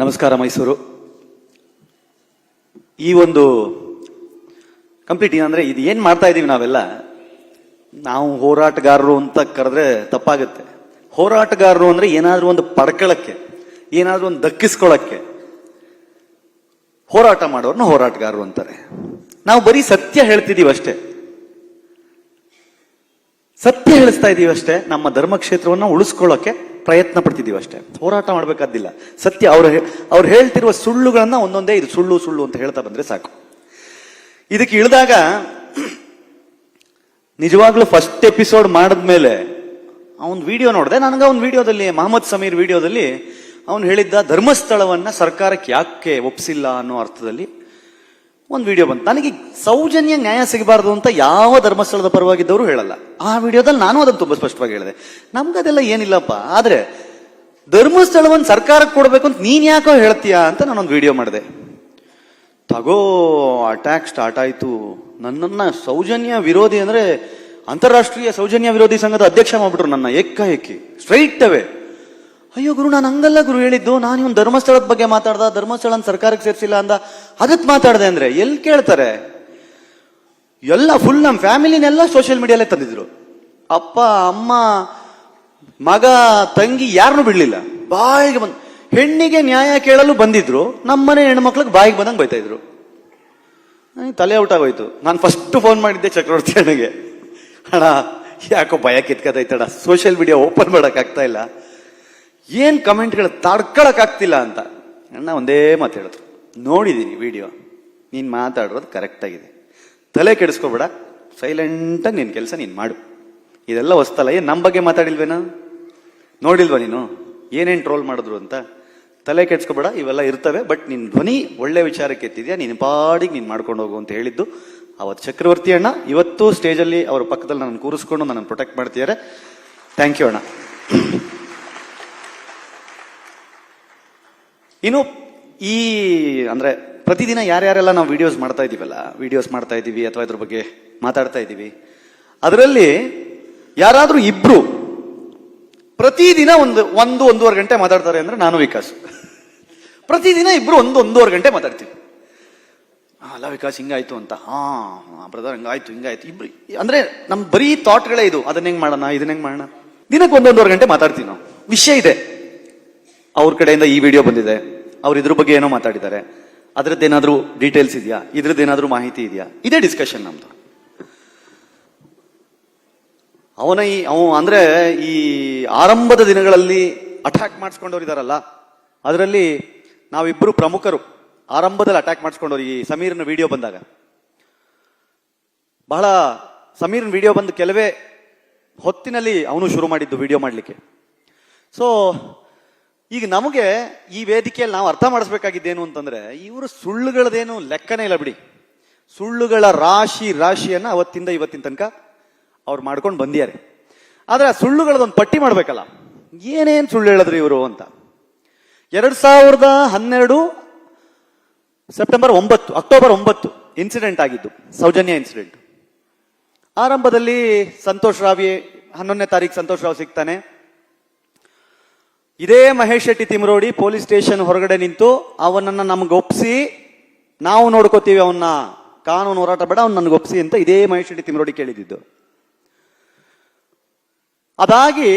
ನಮಸ್ಕಾರ ಮೈಸೂರು. ಈ ಒಂದು ಕಂಪ್ಲೀಟ್ ಏನಂದ್ರೆ ಇದು ಏನು ಮಾಡ್ತಾ ಇದ್ದೀವಿ ನಾವೆಲ್ಲ? ನಾವು ಹೋರಾಟಗಾರರು ಅಂತ ಕರೆದ್ರೆ ತಪ್ಪಾಗುತ್ತೆ. ಹೋರಾಟಗಾರರು ಅಂದ್ರೆ ಏನಾದ್ರೂ ಒಂದು ಪಡ್ಕೊಳ್ಳಕ್ಕೆ ಏನಾದ್ರೂ ಒಂದು ದಕ್ಕಿಸ್ಕೊಳ್ಳಕ್ಕೆ ಹೋರಾಟ ಮಾಡೋರ್ನ ಹೋರಾಟಗಾರರು ಅಂತಾರೆ. ನಾವು ಬರೀ ಸತ್ಯ ಹೇಳ್ತಿದ್ದೀವಿ ಅಷ್ಟೇ. ಸತ್ಯ ಹೇಳಿಸ್ತಾ ಇದ್ದೀವಿ ಅಷ್ಟೇ. ನಮ್ಮ ಧರ್ಮಕ್ಷೇತ್ರವನ್ನು ಉಳಿಸ್ಕೊಳ್ಳೋಕೆ ಪ್ರಯತ್ನ ಪಡ್ತಿದ್ದೀವಿ ಅಷ್ಟೇ. ಹೋರಾಟ ಮಾಡಬೇಕಾದಿಲ್ಲ ಸತ್ಯ ಅವ್ರು ಅವ್ರು ಹೇಳ್ತಿರುವ ಸುಳ್ಳುಗಳನ್ನ ಒಂದೊಂದೇ ಇದು ಸುಳ್ಳು ಸುಳ್ಳು ಅಂತ ಹೇಳ್ತಾ ಬಂದ್ರೆ ಸಾಕು. ಇದಕ್ಕೆ ಇಳಿದಾಗ ನಿಜವಾಗ್ಲೂ ಫಸ್ಟ್ ಎಪಿಸೋಡ್ ಮಾಡಿದ್ಮೇಲೆ ಅವನ್ ವಿಡಿಯೋ ನೋಡಿದೆ. ನನಗೆ ಅವ್ನ ವಿಡಿಯೋದಲ್ಲಿ ಮಹಮ್ಮದ್ ಸಮೀರ್ ವಿಡಿಯೋದಲ್ಲಿ ಅವನು ಹೇಳಿದ್ದ ಧರ್ಮಸ್ಥಳವನ್ನ ಸರ್ಕಾರಕ್ಕೆ ಯಾಕೆ ಒಪ್ಸಿಲ್ಲ ಅನ್ನೋ ಅರ್ಥದಲ್ಲಿ ಒಂದು ವಿಡಿಯೋ ಬಂತು. ನನಗೆ ಸೌಜನ್ಯ ನ್ಯಾಯ ಸಿಗಬಾರ್ದು ಅಂತ ಯಾವ ಧರ್ಮಸ್ಥಳದ ಪರವಾಗಿದ್ದವರು ಹೇಳಲ್ಲ. ಆ ವಿಡಿಯೋದಲ್ಲಿ ನಾನು ಅದನ್ನು ತುಂಬಾ ಸ್ಪಷ್ಟವಾಗಿ ಹೇಳಿದೆ. ನಮ್ಗದೆಲ್ಲ ಏನಿಲ್ಲಪ್ಪ, ಆದರೆ ಧರ್ಮಸ್ಥಳವನ್ನು ಸರ್ಕಾರಕ್ಕೆ ಕೊಡಬೇಕು ಅಂತ ನೀನ್ ಯಾಕೋ ಹೇಳ್ತೀಯಾ ಅಂತ ನಾನೊಂದು ವಿಡಿಯೋ ಮಾಡಿದೆ. ತಗೋ ಅಟ್ಯಾಕ್ ಸ್ಟಾರ್ಟ್ ಆಯಿತು. ನನ್ನನ್ನು ಸೌಜನ್ಯ ವಿರೋಧಿ ಅಂದ್ರೆ ಅಂತಾರಾಷ್ಟ್ರೀಯ ಸೌಜನ್ಯ ವಿರೋಧಿ ಸಂಘದ ಅಧ್ಯಕ್ಷ ಮಾಡ್ಬಿಟ್ರು ನನ್ನ ಏಕಾಏಕಿ ಸ್ಟ್ರೈಟ್ ಅವೇ ಅಯ್ಯೋ ಗುರು, ನಾನು ಹಂಗಲ್ಲ ಗುರು ಹೇಳಿದ್ದು. ನಾನು ಇವನ್ ಧರ್ಮಸ್ಥಳದ ಬಗ್ಗೆ ಮಾತಾಡ್ದ. ಧರ್ಮಸ್ಥಳ ಸರ್ಕಾರಕ್ಕೆ ಸೇರಿಸಿಲ್ಲ ಅಂದ. ಅದಕ್ಕೆ ಮಾತಾಡ್ದೆ ಅಂದ್ರೆ ಎಲ್ಲಿ ಕೇಳ್ತಾರೆ? ಎಲ್ಲ ಫುಲ್ ನಮ್ಮ ಫ್ಯಾಮಿಲಿನೆಲ್ಲ ಸೋಷಿಯಲ್ ಮೀಡಿಯಾಲೇ ತಂದಿದ್ರು. ಅಪ್ಪ, ಅಮ್ಮ, ಮಗ, ತಂಗಿ ಯಾರನ್ನು ಬಿಡ್ಲಿಲ್ಲ. ಬಾಯಿಗೆ ಬಂದು ಹೆಣ್ಣಿಗೆ ನ್ಯಾಯ ಕೇಳಲು ಬಂದಿದ್ರು. ನಮ್ಮನೆ ಹೆಣ್ಮಕ್ಳಿಗೆ ಬಾಯಿಗೆ ಬಂದಂಗೆ ಬೈತಾ ಇದ್ರು. ತಲೆ ಔಟ್ ಆಗೋಯ್ತು. ನಾನು ಫಸ್ಟ್ ಫೋನ್ ಮಾಡಿದ್ದೆ ಚಕ್ರವರ್ತಿ ಅಣ್ಣಗೆ. ಅಣ್ಣ, ಯಾಕೋ ಭಯ ಕಿತ್ಕತೈತಣ್ಣ. ಸೋಷಿಯಲ್ ಮೀಡಿಯಾ ಓಪನ್ ಮಾಡೋಕ್ಕಾಗ್ತಾ ಇಲ್ಲ. ಏನ್ ಕಮೆಂಟ್ಗಳು ತಡ್ಕೊಳಕ್ ಆಗ್ತಿಲ್ಲ ಅಂತ? ಅಣ್ಣ ಒಂದೇ ಮಾತು ಹೇಳಿದ್ರು. ನೋಡಿದೀನಿ ವಿಡಿಯೋ. ನೀನು ಮಾತಾಡಿರೋದು ಕರೆಕ್ಟ್ ಆಗಿದೆ. ತಲೆ ಕೆಡಿಸ್ಕೋಬೇಡ. ಸೈಲೆಂಟಾಗಿ ನಿನ್ನ ಕೆಲಸ ನೀನು ಮಾಡು. ಇದೆಲ್ಲ ಹೊಸ್ತಲ್ಲ, ಏನ್ ನಮ್ಮ ಬಗ್ಗೆ ಮಾತಾಡಿಲ್ವೇನಾ? ನೋಡಿಲ್ವಾ ನೀನು? ಏನೇನು ಟ್ರೋಲ್ ಮಾಡಿದ್ರು ಅಂತ? ತಲೆ ಕೆಡ್ಸ್ಕೊಬೇಡ, ಇವೆಲ್ಲ ಇರ್ತವೆ ಬಟ್ ನಿನ್ನ ಧ್ವನಿ ಒಳ್ಳೆ ವಿಚಾರಕ್ಕೆ ಎತ್ತಿದ್ಯಾ? ನಿನ್ನ ಪಾಡಿಗೆ ನೀನು ಮಾಡ್ಕೊಂಡು ಹೋಗು ಅಂತ ಹೇಳಿದ್ದು. ಅವತ್ತು ಚಕ್ರವರ್ತಿ ಅಣ್ಣ, ಇವತ್ತು ಸ್ಟೇಜಲ್ಲಿ ಅವ್ರ ಪಕ್ಕದಲ್ಲಿ ನಾನು ಕೂರಿಸ್ಕೊಂಡು ನನ್ನ ಪ್ರೊಟೆಕ್ಟ್ ಮಾಡ್ತಿದ್ದಾರೆ ಥ್ಯಾಂಕ್ ಯು ಅಣ್ಣ. ಇನ್ನು ಈ, ಅಂದ್ರೆ ಪ್ರತಿದಿನ ಯಾರ್ಯಾರೆಲ್ಲ ನಾವು ವಿಡಿಯೋಸ್ ಮಾಡ್ತಾ ಇದ್ದೀವಲ್ಲ ವಿಡಿಯೋಸ್ ಮಾಡ್ತಾ ಇದ್ದೀವಿ ಅಥವಾ ಇದ್ರ ಬಗ್ಗೆ ಮಾತಾಡ್ತಾ ಇದೀವಿ ಅದರಲ್ಲಿ ಯಾರಾದರೂ ಇಬ್ರು ಪ್ರತಿದಿನ ಒಂದು ಒಂದು, ಒಂದೂವರೆ ಗಂಟೆ ಮಾತಾಡ್ತಾರೆ ಅಂದ್ರೆ ನಾನು ವಿಕಾಸ್. ಪ್ರತಿದಿನ ಇಬ್ರು ಒಂದು, ಒಂದೂವರೆ ಗಂಟೆ ಮಾತಾಡ್ತೀವಿ. ಅಲ್ಲ ವಿಕಾಸ್, ಹಿಂಗಾಯ್ತು ಅಂತ. ಹಾ ಬ್ರದರ್ ಹಂಗಾಯ್ತು, ಹಿಂಗಾಯ್ತು. ಇಬ್ರು, ಅಂದ್ರೆ ನಮ್ಮ ಬರೀ ಥಾಟ್ಗಳೇ ಇದು. ಅದನ್ನ ಹೆಂಗೆ ಮಾಡೋಣ, ಇದನ್ನ ಹೆಂಗೆ ಮಾಡೋಣ? ದಿನಕ್ಕೆ ಒಂದೊಂದೂವರೆ ಗಂಟೆ ಮಾತಾಡ್ತೀವಿ ನಾವು. ವಿಷಯ ಇದೆ. ಅವ್ರ ಕಡೆಯಿಂದ ಈ ವಿಡಿಯೋ ಬಂದಿದೆ. ಅವ್ರು ಇದ್ರ ಬಗ್ಗೆ ಏನೋ ಮಾತಾಡಿದ್ದಾರೆ. ಅದ್ರದ್ದೇನಾದ್ರೂ ಡೀಟೇಲ್ಸ್ ಇದೆಯಾ? ಇದ್ರದ್ದೇನಾದ್ರೂ ಮಾಹಿತಿ ಇದೆಯಾ? ಇದೇ ಡಿಸ್ಕಷನ್ ನಮ್ದು. ಅವನ ಈ ಅವ ಅಂದ್ರೆ ಈ ಆರಂಭದ ದಿನಗಳಲ್ಲಿ ಅಟ್ಯಾಕ್ ಮಾಡಿಸ್ಕೊಂಡವ್ರು ಇದಾರಲ್ಲ, ಅದರಲ್ಲಿ ನಾವಿಬ್ಬರು ಪ್ರಮುಖರು. ಆರಂಭದಲ್ಲಿ ಅಟ್ಯಾಕ್ ಮಾಡಿಸ್ಕೊಂಡವ್ರು ಈ ಸಮೀರ್ನ ವಿಡಿಯೋ ಬಂದಾಗ. ಬಹಳ ಸಮೀರ್ನ ವಿಡಿಯೋ ಬಂದು ಕೆಲವೇ ಹೊತ್ತಿನಲ್ಲಿ ಅವನು ಶುರು ಮಾಡಿದ್ದು ವಿಡಿಯೋ ಮಾಡಲಿಕ್ಕೆ. ಸೊ ಈಗ ನಮಗೆ ಈ ವೇದಿಕೆಯಲ್ಲಿ ನಾವು ಅರ್ಥ ಮಾಡಿಸ್ಬೇಕಾಗಿದ್ದೇನು ಅಂತಂದ್ರೆ, ಇವರು ಸುಳ್ಳುಗಳದೇನು ಲೆಕ್ಕನೇ ಇಲ್ಲ ಬಿಡಿ. ಸುಳ್ಳುಗಳ ರಾಶಿ ರಾಶಿಯನ್ನ ಅವತ್ತಿಂದ ಇವತ್ತಿನ ತನಕ ಅವ್ರು ಮಾಡ್ಕೊಂಡು ಬಂದಿದ್ದಾರೆ. ಆದ್ರೆ ಆ ಸುಳ್ಳುಗಳದೊಂದು ಪಟ್ಟಿ ಮಾಡ್ಬೇಕಲ್ಲ. ಏನೇನು ಸುಳ್ಳು ಹೇಳಿದ್ರು ಇವರು ಅಂತ. ಎರಡ್ ಸಾವಿರದ ಹನ್ನೆರಡು ಸೆಪ್ಟೆಂಬರ್ ಒಂಬತ್ತು, ಅಕ್ಟೋಬರ್ ಒಂಬತ್ತು ಇನ್ಸಿಡೆಂಟ್ ಆಗಿದ್ದು, ಸೌಜನ್ಯ ಇನ್ಸಿಡೆಂಟ್ ಆರಂಭದಲ್ಲಿ ಸಂತೋಷ್ ರಾವಿ ಹನ್ನೊಂದನೇ ತಾರೀಕು ಸಂತೋಷ್ ರಾವ್ ಸಿಗ್ತಾನೆ. ಇದೇ ಮಹೇಶ್ ಶೆಟ್ಟಿ ತಿಮ್ರೋಡಿ ಪೊಲೀಸ್ ಸ್ಟೇಷನ್ ಹೊರಗಡೆ ನಿಂತು ಅವನನ್ನ ನಮ್ಗೆ ಒಪ್ಸಿ ನಾವು ನೋಡ್ಕೋತೀವಿ ಅವನ್ನ. ಕಾನೂನು ಹೋರಾಟ ಬೇಡ, ಅವ್ನು ನನಗೆ ಒಪ್ಸಿ ಅಂತ ಇದೇ ಮಹೇಶ್ ಶೆಟ್ಟಿ ತಿಮ್ರೋಡಿ ಕೇಳಿದ್ದು. ಅದಾಗಿ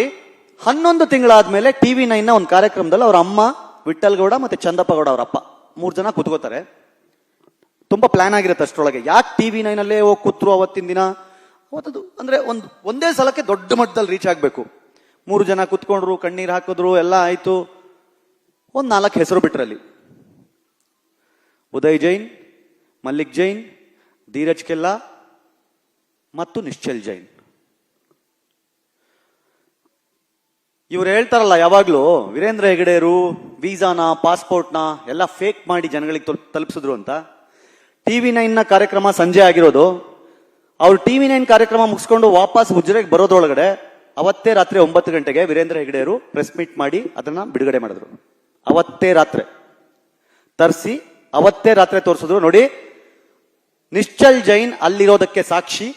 ಹನ್ನೊಂದು ತಿಂಗಳಾದ್ಮೇಲೆ ಟಿವಿ ನೈನ್ ನೈನ್ನ ಒಂದು ಕಾರ್ಯಕ್ರಮದಲ್ಲಿ ಅವ್ರ ಅಮ್ಮ ವಿಠಲ್ ಗೌಡ ಮತ್ತೆ ಚಂದಪ್ಪ ಗೌಡ ಅವರ ಅಪ್ಪ ಮೂರು ಜನ ಕೂತ್ಕೋತಾರೆ. ತುಂಬಾ ಪ್ಲಾನ್ ಆಗಿರುತ್ತೆ ಅಷ್ಟರೊಳಗೆ. ಯಾಕೆ ಟಿವಿ ನೈನ್ ಅಲ್ಲೇ ಹೋಗಿ ಕೂತ್ರು ಅವತ್ತಿನ ದಿನ? ಅವತ್ತದು ಅಂದ್ರೆ ಒಂದು, ಒಂದೇ ಸಲಕ್ಕೆ ದೊಡ್ಡ ಮಟ್ಟದಲ್ಲಿ ರೀಚ್ ಆಗ್ಬೇಕು. ಮೂರು ಜನ ಕುತ್ಕೊಂಡ್ರು, ಕಣ್ಣೀರು ಹಾಕಿದ್ರು, ಎಲ್ಲ ಆಯ್ತು. ಒಂದು ನಾಲ್ಕು ಹೆಸರು ಬಿಟ್ರಲ್ಲಿ. ಉದಯ್ ಜೈನ್, ಮಲ್ಲಿಕ್ ಜೈನ್, ಧೀರಜ್ ಕೆಲ್ಲಾ ಮತ್ತು ನಿಶ್ಚಲ್ ಜೈನ್. ಇವ್ರು ಹೇಳ್ತಾರಲ್ಲ, ಯಾವಾಗ್ಲೂ ವೀರೇಂದ್ರ ಹೆಗಡೆಯರು, ವೀಸಾನ, ಪಾಸ್ಪೋರ್ಟ್ನ ಎಲ್ಲ ಫೇಕ್ ಮಾಡಿ ಜನಗಳಿಗೆ ತಲುಪ್- ತಲುಪಿಸಿದ್ರು ಅಂತ. ಟಿವಿ ನೈನ್ನ ಕಾರ್ಯಕ್ರಮ ಸಂಜೆ ಆಗಿರೋದು. ಅವ್ರು ಟಿ ವಿ ನೈನ್ ಕಾರ್ಯಕ್ರಮ ಮುಗಿಸ್ಕೊಂಡು ವಾಪಸ್ ಉಜ್ರೆಗೆ ಬರೋದ್ರೊಳಗಡೆ ಅವತ್ತೇ ರಾತ್ರಿ ಒಂಬತ್ತು ಗಂಟೆಗೆ ವೀರೇಂದ್ರ ಹೆಗಡೆಯವರು ಪ್ರೆಸ್ ಮೀಟ್ ಮಾಡಿ ಅದನ್ನ ಬಿಡುಗಡೆ ಮಾಡಿದ್ರು. ಅವತ್ತೇ ರಾತ್ರಿ. ತರಿಸಿ ಅವತ್ತೇ ರಾತ್ರಿ ತೋರಿಸಿದ್ರು. ನೋಡಿ, ನಿಶ್ಚಲ್ ಜೈನ್ ಅಲ್ಲಿರೋದಕ್ಕೆ ಸಾಕ್ಷಿ.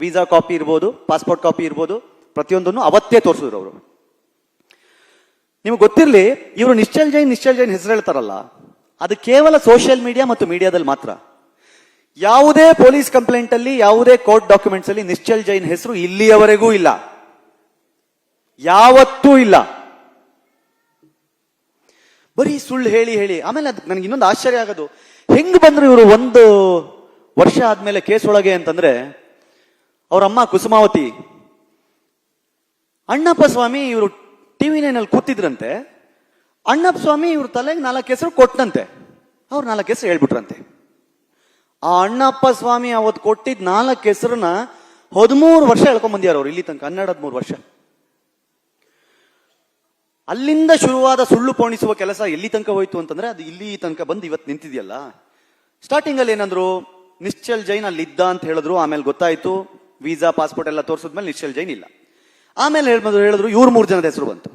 ವೀಸಾ ಕಾಪಿ ಇರ್ಬೋದು ಪಾಸ್ಪೋರ್ಟ್ ಕಾಪಿ ಇರ್ಬೋದು, ಪ್ರತಿಯೊಂದನ್ನು ಅವತ್ತೇ ತೋರಿಸಿದ್ರು ಅವರು. ನಿಮ್ಗೆ ಗೊತ್ತಿರಲಿ, ಇವರು ನಿಶ್ಚಲ್ ಜೈನ್ ನಿಶ್ಚಲ್ ಜೈನ್ ಹೆಸರು ಹೇಳ್ತಾರಲ್ಲ, ಅದು ಕೇವಲ ಸೋಷಿಯಲ್ ಮೀಡಿಯಾ ಮತ್ತು ಮೀಡಿಯಾದಲ್ಲಿ ಮಾತ್ರ. ಯಾವುದೇ ಪೊಲೀಸ್ ಕಂಪ್ಲೇಂಟ್ ಅಲ್ಲಿ, ಯಾವುದೇ ಕೋರ್ಟ್ ಡಾಕ್ಯುಮೆಂಟ್ಸ್ ಅಲ್ಲಿ ನಿಶ್ಚಲ್ ಜೈನ್ ಹೆಸರು ಇಲ್ಲಿಯವರೆಗೂ ಇಲ್ಲ. ಯಾವತ್ತೂ ಇಲ್ಲ. ಬರೀ ಸುಳ್ಳು ಹೇಳಿ ಹೇಳಿ. ಆಮೇಲೆ ಅದ್ ನನಗೆ ಇನ್ನೊಂದು ಆಶ್ಚರ್ಯ ಆಗೋದು. ಹೆಂಗ್ ಬಂದ್ರು ಇವರು ಒಂದು ವರ್ಷ ಆದ್ಮೇಲೆ ಕೇಸ್ ಒಳಗೆ ಅಂತಂದ್ರೆ ಅವ್ರ ಅಮ್ಮ ಕುಸುಮಾವತಿ ಅಣ್ಣಪ್ಪ ಸ್ವಾಮಿ ಇವರು ಟಿವಿ ನೈನಲ್ಲಿ ಕೂತಿದ್ರಂತೆ ಅಣ್ಣಪ್ಪ ಸ್ವಾಮಿ ಇವ್ರ ತಲೆಗೆ ನಾಲ್ಕು ಹೆಸರು ಕೊಟ್ಟನಂತೆ ಅವ್ರು ನಾಲ್ಕು ಹೆಸರು ಹೇಳ್ಬಿಟ್ರಂತೆ. ಆ ಅಣ್ಣಪ್ಪ ಸ್ವಾಮಿ ಅವತ್ತು ಕೊಟ್ಟಿದ್ ನಾಲ್ಕು ಹೆಸರನ್ನ ಹದಿಮೂರು ವರ್ಷ ಹೇಳ್ಕೊಂಡ್ ಬಂದ್ಯಾರ ಅವ್ರು, ಇಲ್ಲಿ ತನಕ ಹನ್ನೆರಡು ಹದಿಮೂರು ವರ್ಷ. ಅಲ್ಲಿಂದ ಶುರುವಾದ ಸುಳ್ಳು ಪೋಣಿಸುವ ಕೆಲಸ ಎಲ್ಲಿ ತನಕ ಹೋಯ್ತು ಅಂತಂದ್ರೆ ಅದು ಇಲ್ಲಿ ತನಕ ಬಂದು ಇವತ್ತು ನಿಂತಿದೆಯಲ್ಲ. ಸ್ಟಾರ್ಟಿಂಗ್ ಅಲ್ಲಿ ಏನಂದ್ರು, ನಿಶ್ಚಲ್ ಜೈನ್ ಅಲ್ಲಿ ಇದ್ದ ಅಂತ ಹೇಳಿದ್ರು, ಆಮೇಲೆ ಗೊತ್ತಾಯ್ತು, ವೀಸಾ ಪಾಸ್ಪೋರ್ಟ್ ಎಲ್ಲ ತೋರಿಸಿದ್ಮೇಲೆ ನಿಶ್ಚಲ್ ಜೈನ್ ಇಲ್ಲ. ಆಮೇಲೆ ಹೇಳ್ಬೋದು ಹೇಳಿದ್ರು, ಇವ್ರ ಮೂರು ಜನದ ಹೆಸರು ಬಂತು.